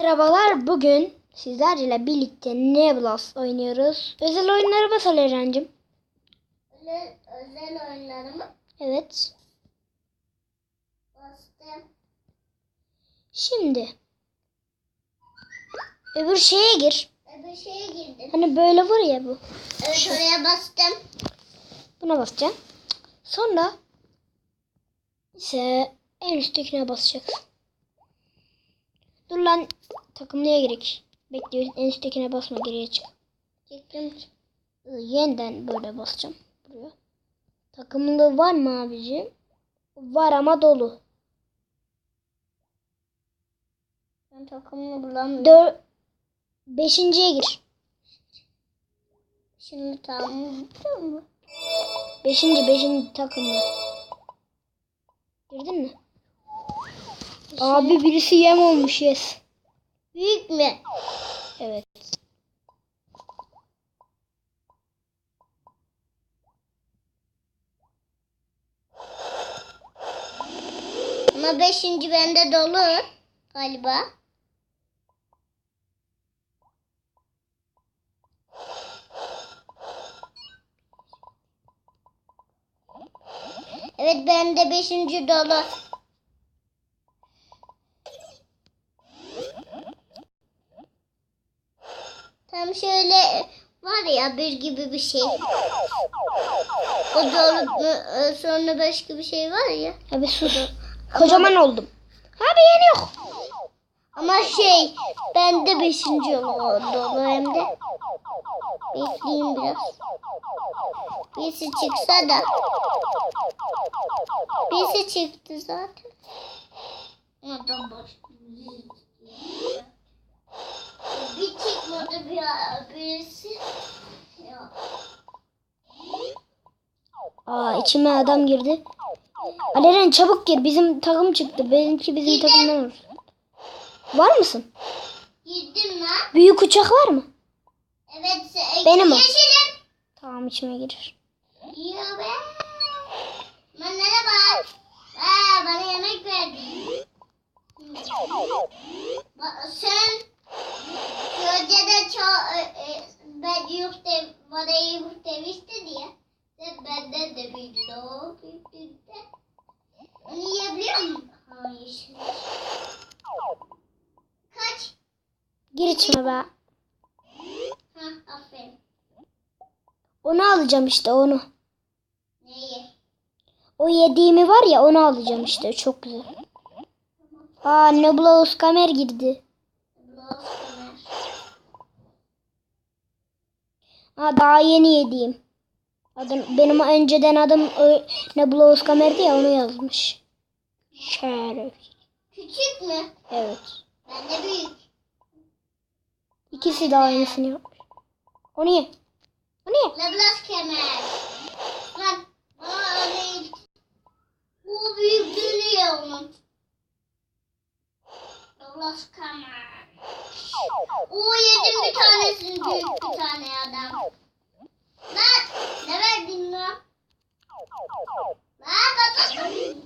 Merhabalar bugün sizlerle birlikte Neblas oynuyoruz. Özel oyunlara basal Eren'cim. Özel, özel oyunlarımı Evet. bastım. Şimdi öbür şeye gir. Öbür şeye girdim. Hani böyle var ya bu. Evet oraya bastım. Buna basacaksın. Sonra ise en üsttekine basacaksın. Dur lan takımlıya gerek. Bekliyoruz en üsttekine basma geriye çık. Çıktım. Yeniden böyle basacağım buraya. Takımlı var mı abicim? Var ama dolu. Ben takımını bulamıyorum. Dör Beşinciye gir. Şimdi tamam. Tamam. Beşinci, beşinci takımlı. Girdin mi? Abi birisi yem olmuş yes. Büyük mü? Evet. Ama beşinci bende dolu galiba. Evet bende beşinci dolu. Tam şöyle var ya bir gibi bir şey. O dolu e, sonra başka bir şey var ya. Abi sus. Kocaman oldum. Abi yeni yok. Ama şey bende beşinci yolu dolu hem de. Bekleyeyim biraz. Birisi çıksa da. Birisi çıktı zaten. Adam başka bir çıkmadı bir birisi. Ya. Aa içime adam girdi. Aleren çabuk gir. Bizim takım çıktı. Benimki bizim takımdan olsun. Var mısın? Girdim lan. Büyük uçak var mı? Evet. Benim o. Tamam içime girer. Ya be. Ben merhaba. Aa, bana yemek verdin. Sen ben yufte bana yufte demiştin diye. Sen benden de bildin o bildin de. Onu yiyebiliyor musun? Hayır. Kaç? Gir içime be. Ha aferin. Onu alacağım işte onu. Neyi? O yediğimi var ya onu alacağım işte. Çok güzel. Aa Nebula Kamer girdi. Blouse Aa daha yeni yediğim. Adım, benim önceden adım ö- Nebula Kamer'di ya onu yazmış. Şeref. Küçük mü? Evet. Ben de büyük. İkisi de aynısını yapmış. O niye? O niye? Leblas kemer. Lan bana değil. Bu büyüklüğünü ya onun. Leblas kemer. O yedim bir tanesini büyük bir tane adam. Lan ne verdin lan? Lan patladın.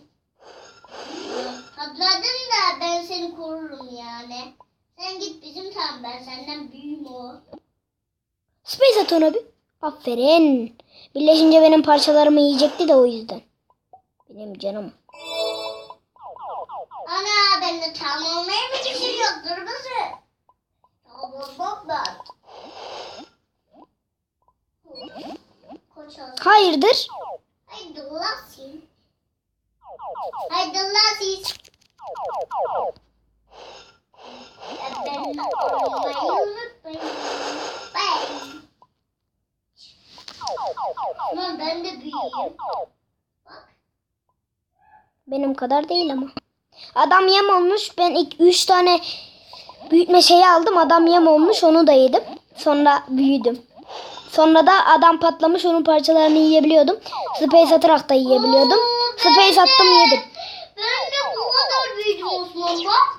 Patladın da ben seni korurum yani. Sen git bizim tam ben senden büyüğüm o. Space at ona bir. Aferin. Birleşince benim parçalarımı yiyecekti de o yüzden. Benim canım. Ana bende tam olmaya bir şey yok kırmızı. Tamam bak ben. Koç olsun. Hayırdır? Haydi lasin. Haydi lasin. Ben olmayı unutmayın. Ben. Ama ben de büyüğüm. Bak. Benim kadar değil ama. Adam yem olmuş. Ben ilk 3 tane büyütme şeyi aldım. Adam yem olmuş. Onu da yedim. Sonra büyüdüm. Sonra da adam patlamış. Onun parçalarını yiyebiliyordum. Space atarak da yiyebiliyordum. Space attım yedim. Ben de bu kadar Osman bak.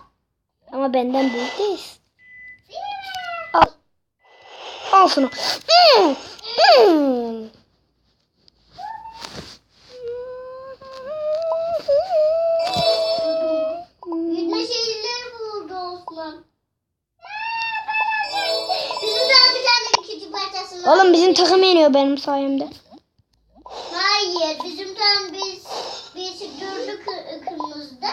Ama benden büyük değiliz. Al. Al şunu. Hmm, hmm. Oğlum bizim takım yeniyor benim sayemde. Hayır bizim tam biz birisi kır, kırmızıda.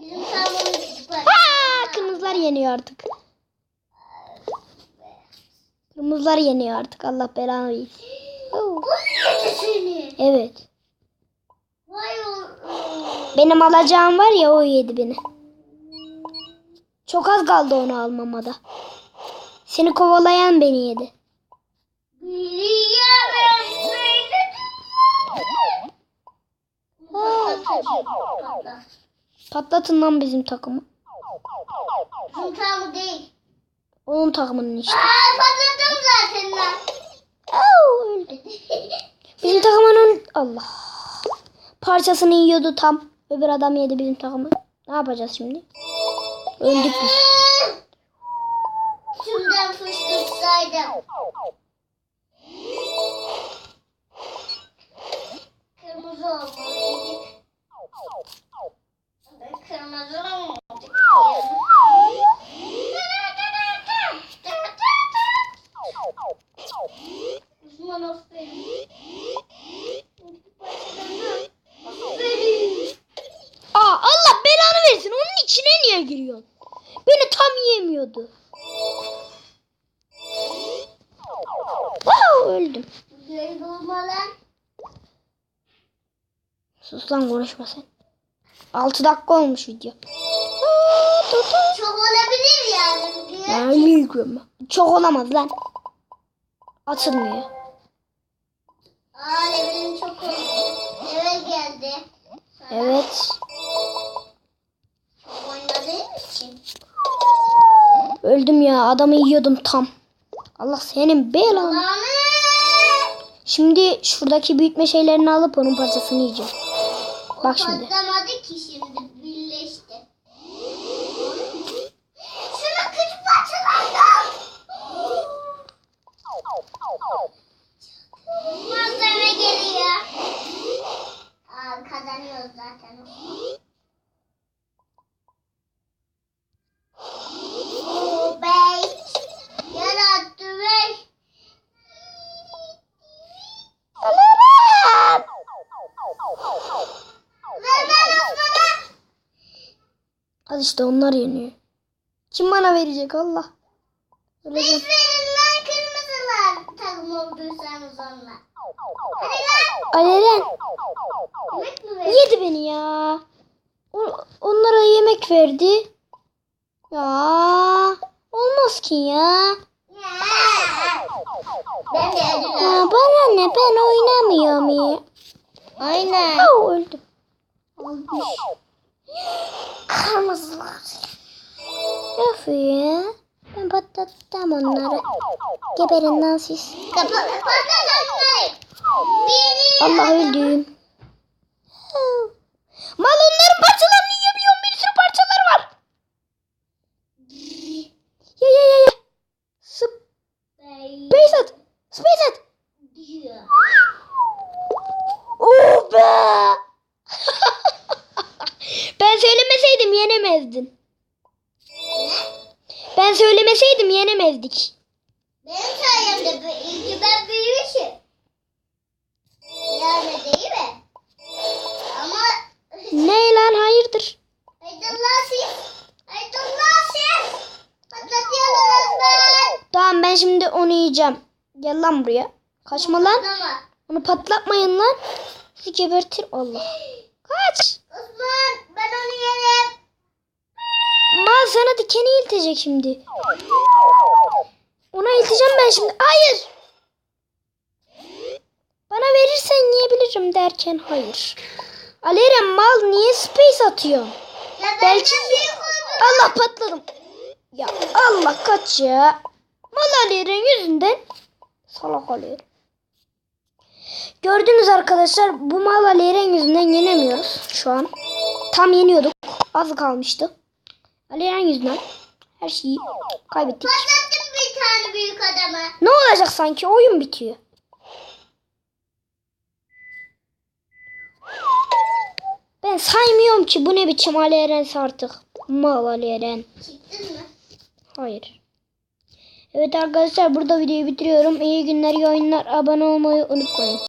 Bizim tam onun. Aa, kırmızılar yeniyor artık. Kırmızılar yeniyor artık. Allah belanı versin. Oo. Bu neydi seni? Evet. Vay Benim alacağım var ya o yedi beni. Çok az kaldı onu almama da. Seni kovalayan beni yedi. Patlatın lan bizim takımı. Bizim tamı değil. Onun takımının işte. Aa patladım zaten lan. Öldü. Bizim takımının Allah. Parçasını yiyordu tam. Öbür adam yedi bizim takımı. Ne yapacağız şimdi? Öldük biz. Şundan fışkırtsaydım. Aa Allah belanı versin. Onun içine niye giriyorsun? Beni tam yiyemiyordu. Wow, öldüm. Sus lan konuşma sen. 6 dakika olmuş video. Olabilir yani. Bilmiyorum. Çok olamaz lan. Atılmıyor. Aa levelin çok oldu. Level geldi. Evet. Oynadığın için. Öldüm ya. Adamı yiyordum tam. Allah senin belanı. Lan. Şimdi şuradaki büyütme şeylerini alıp onun parçasını yiyeceğim. Bak şimdi. Patlamadı işte onlar yeniyor. Kim bana verecek Allah? Biz verin lan kırmızılar takım olduysanız onlar. Hadi lan. Aleren yedi beni ya. O- onlara yemek verdi. Ya olmaz ki ya. Ben. Ya bana ne ben oynamıyorum ya. Aynen. Au öldüm. Olmuş. Kırmızılar. Of ya. Ben patlattım onları. Geberin lan siz. Kapat. Biri. Allah öldüm. Mal onların parçalarını yiyebiliyorum. Bir sürü parçaları var. Ya ya ya ya. Yenemezdik. Benim sayemde ilki ben büyümüşüm. Yani değil mi? Ama Ne lan hayırdır? Aydınlar siz. Aydınlar siz. Patlatıyorsunuz ben. Tamam ben şimdi onu yiyeceğim. Gel lan buraya. Kaçma lan. Onu patlatmayın lan. Sizi gebertir Allah. Kaç. Osman ben onu yerim. Mal sana dikeni iltecek şimdi. Ona ilteceğim ben şimdi. Hayır. Bana verirsen yiyebilirim derken hayır. Aleren mal niye space atıyor? Ya Belki-. Allah patladım. Ya Allah kaç ya. Mal Aleren yüzünden. Salak Aleren. Gördünüz arkadaşlar bu mal Aleren yüzünden yenemiyoruz şu an. Tam yeniyorduk. Az kalmıştı. Aleren yüzünden her şeyi kaybettik. Tane büyük adamı. Ne olacak sanki oyun bitiyor. Ben saymıyorum ki bu ne biçim Ali Eren artık. Mal Ali Eren. Çıktın mı? Hayır. Evet arkadaşlar burada videoyu bitiriyorum. İyi günler, iyi oyunlar. Abone olmayı unutmayın.